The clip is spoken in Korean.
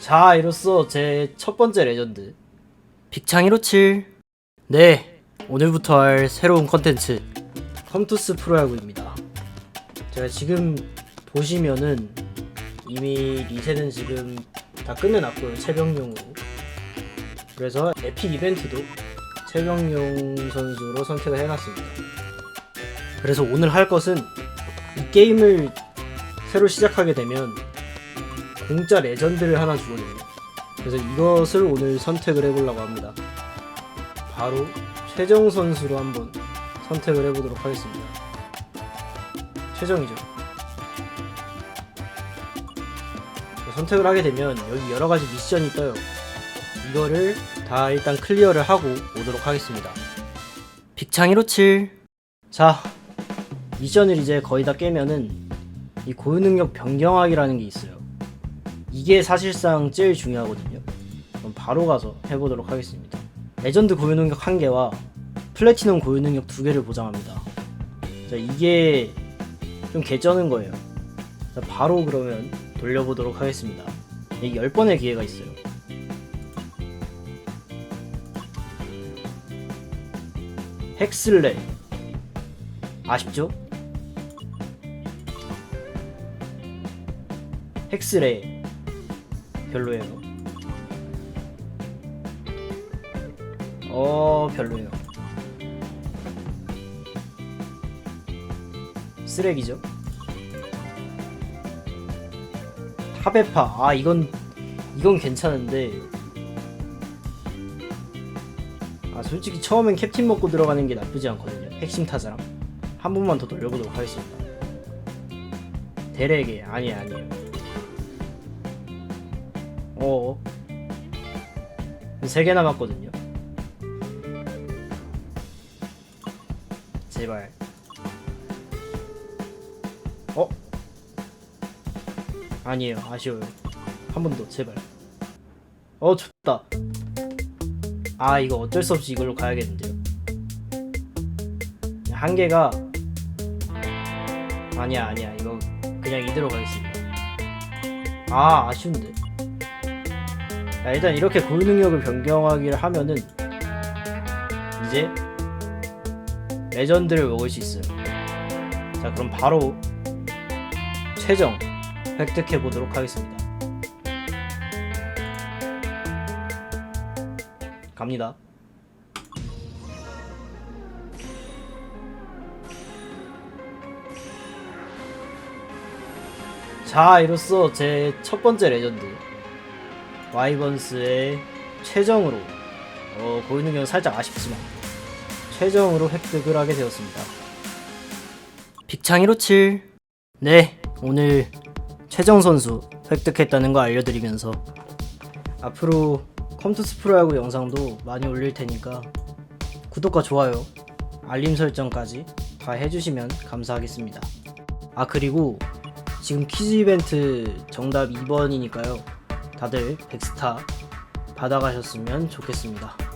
자, 이로써 제 첫 번째 레전드 빅창 157. 네, 오늘부터 할 새로운 컨텐츠 컴투스 프로야구입니다. 제가 지금 보시면은 이미 리셋은 지금 다 끝내놨고요, 채병용으로. 그래서 에픽 이벤트도 채병용 선수로 선택을 해놨습니다. 그래서 오늘 할 것은 이 게임을 새로 시작하게 되면 공짜 레전드를 하나 주거든요. 그래서 이것을 오늘 선택을 해보려고 합니다. 바로 최정 선수로 한번 선택을 해보도록 하겠습니다. 최정이죠. 선택을 하게 되면 여기 여러 가지 미션이 떠요. 이거를 다 일단 클리어를 하고 오도록 하겠습니다. 빅창 157. 자, 미션을 이제 거의 다 깨면은 이 고유 능력 변경하기라는 게 있어요. 이게 사실상 제일 중요하거든요. 그럼 바로 가서 해보도록 하겠습니다. 레전드 고유 능력 1개와 플래티넘 고유 능력 2개를 보장합니다. 자, 이게 좀 개쩌는 거예요. 자, 바로 그러면 돌려보도록 하겠습니다. 이게 10번의 기회가 있어요. 헥슬레 아쉽죠? 헥스레 별로예요. 어 별로예요. 쓰레기죠. 타베파 아 이건 이건 괜찮은데 아 솔직히 처음엔 캡틴 먹고 들어가는 게 나쁘지 않거든요. 핵심 타자랑 한 번만 더 돌려보도록 하겠습니다. 대레게 아니 아니에요. 어. 세개 남았거든요. 제발. 어? 아니에요. 아쉬워요. 한 번 더, 제발. 어, 좋다. 아, 이거 어쩔 수 없이 이걸로 가야겠는데요. 한 개가 아니야, 아니야. 이거 그냥 이대로 가겠습니다. 아, 아쉬운데. 자, 일단 이렇게 고유 능력을 변경하기를 하면은 이제 레전드를 먹을 수 있어요. 자, 그럼 바로 최종 획득해 보도록 하겠습니다. 갑니다. 자, 이로써 제 첫 번째 레전드 와이번스의 최정으로 어, 고유 능력은 살짝 아쉽지만 최정으로 획득을 하게 되었습니다. 빅창 157 네, 오늘 최정 선수 획득했다는 거 알려드리면서 앞으로 컴투스 프로야구 영상도 많이 올릴 테니까 구독과 좋아요, 알림 설정까지 다 해주시면 감사하겠습니다. 아 그리고 지금 퀴즈 이벤트 정답 2번이니까요. 다들 백스타 받아가셨으면 좋겠습니다.